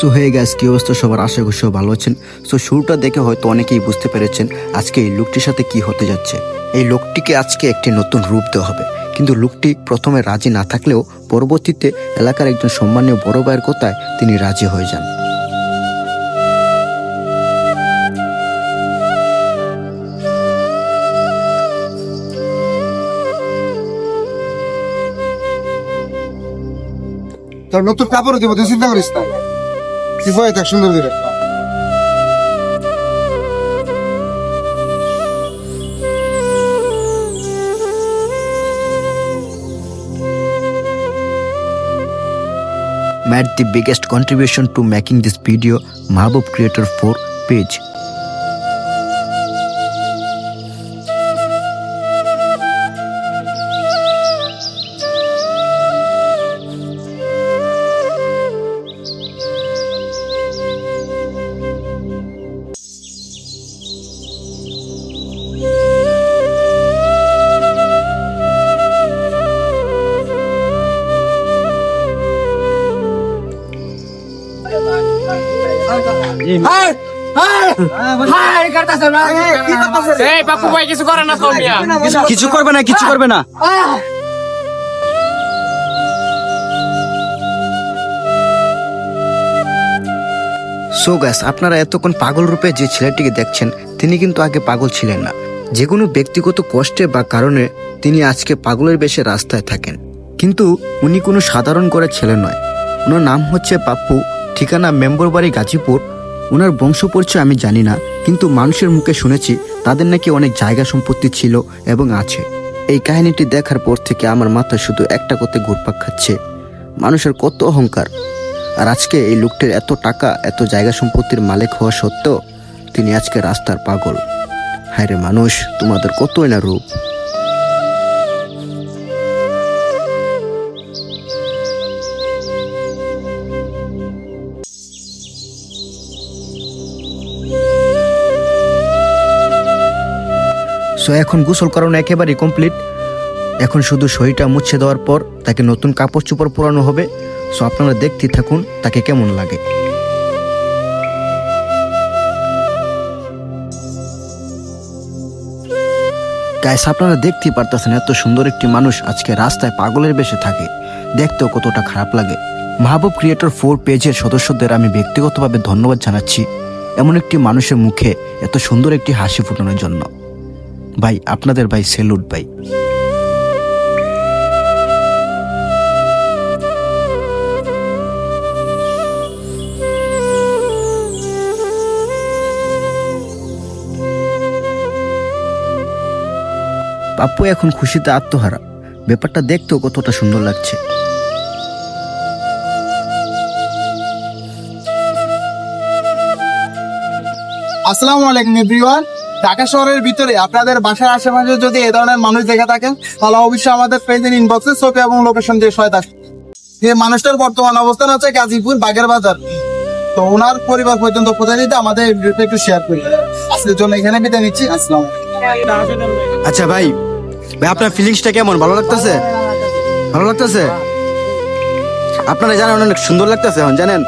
So hey gas কি অবস্থা? সবার আশা করি সব ভালো আছেন। সো শুরুটা দেখে হয়তো অনেকেই বুঝতে পেরেছেন আজকে এই লোকটির সাথে কি হতে যাচ্ছে। এই লোকটিকে আজকে একটি নতুন রূপ দেওয়া হবে। কিন্তু লোকটি প্রথমে রাজি না থাকলেও পরবর্তীতে এলাকার একজন সম্মানীয় বড় ভাইয়ের কথায় তিনি রাজি হয়ে যান। তোর নতুন কাপড় দিব তুই চিন্তা করিস না কি ভয় থাক সুন্দর করে made the biggest contribution to making this video Mahbub Creator 4 page. কিছু করে না তো মিয়া। কিছু করবে না কিছু করবে না। সো গ্যাস আপনারা এতক্ষণ পাগল রূপে যে ছেলেটিকে দেখছেন তিনি কিন্তু আগে পাগল ছিলেন না। যে কোনো ব্যক্তিগত কষ্টে বা কারণে তিনি আজকে পাগলের বেশে রাস্তায় থাকেন। কিন্তু উনি কোনো সাধারণ করে ছেলে নয়। ওনার নাম হচ্ছে পাপ্পু ঠিকানা মেম্বর বাড়ি গাজীপুর ওনার বংশ পরিচয় আমি জানি না, কিন্তু মানুষের মুখে শুনেছি তাদের নাকি অনেক জায়গা সম্পত্তি ছিল এবং আছে। এই কাহিনীটি দেখার পর থেকে আমার মাথায় শুধু একটা কথা ঘুরপাক খাচ্ছে, মানুষের কত অহংকার। আর আজকে এই লোকটির এত টাকা, এত জায়গা সম্পত্তির মালিক হওয়া সত্ত্বেও তিনি আজকে রাস্তার পাগল। হায় রে মানুষ, তোমাদের কতই না রূপ। সো এখন গোসল করানো একেবারেই কমপ্লিট এখন শুধু শরীরটা মুছে দেওয়ার পর তাকে নতুন কাপড় চোপড় পরানো হবে। সো আপনারা দেখতে থাকুন, তাকে কেমন লাগে। গাইস আপনারা দেখতেই পারতেছেন এত সুন্দর একটি মানুষ আজকে রাস্তায় পাগলের বেশে থাকে। দেখতেও কতটা খারাপ লাগে। মাহবুব ক্রিয়েটর ফোর পেজের সদস্যদের আমি ব্যক্তিগতভাবে ধন্যবাদ জানাচ্ছি। এমন একটি মানুষের মুখে এত সুন্দর একটি হাসি ফুটানোর জন্য। ভাই, আপনাদের ভাই সেলুট ভাই। পাপ্পু এখন খুশিতে আত্মহারা। ব্যাপারটা দেখতেও কতটা সুন্দর লাগছে। আসসালামু আলাইকুম এভরিওয়ান ঢাকা শহরের ভিতরে আপনাদের বাসার আশেপাশে যদি এ ধরনের মানুষ দেখে থাকেন তাহলে অবশ্যই আমাদের পেজের ইনবক্সে ছবি এবং লোকেশন দিয়ে সহায়তা যে মানুষটার বর্তমান অবস্থান হচ্ছে গাজীপুর বাগের বাজার। তো ওনার পরিবার পর্যন্ত কোথায় দিতে আমাদের এই ভিডিওটা একটু শেয়ার করি। আজকের জন্য এখানে বিদায় নিচ্ছি আসসালাম আচ্ছা ভাই ভাই আপনার ফিলিংসটা কেমন? ভালো লাগতেছে? ভালো লাগতেছে? আপনারা জানেন অনেক সুন্দর লাগতেছে এখন জানেন?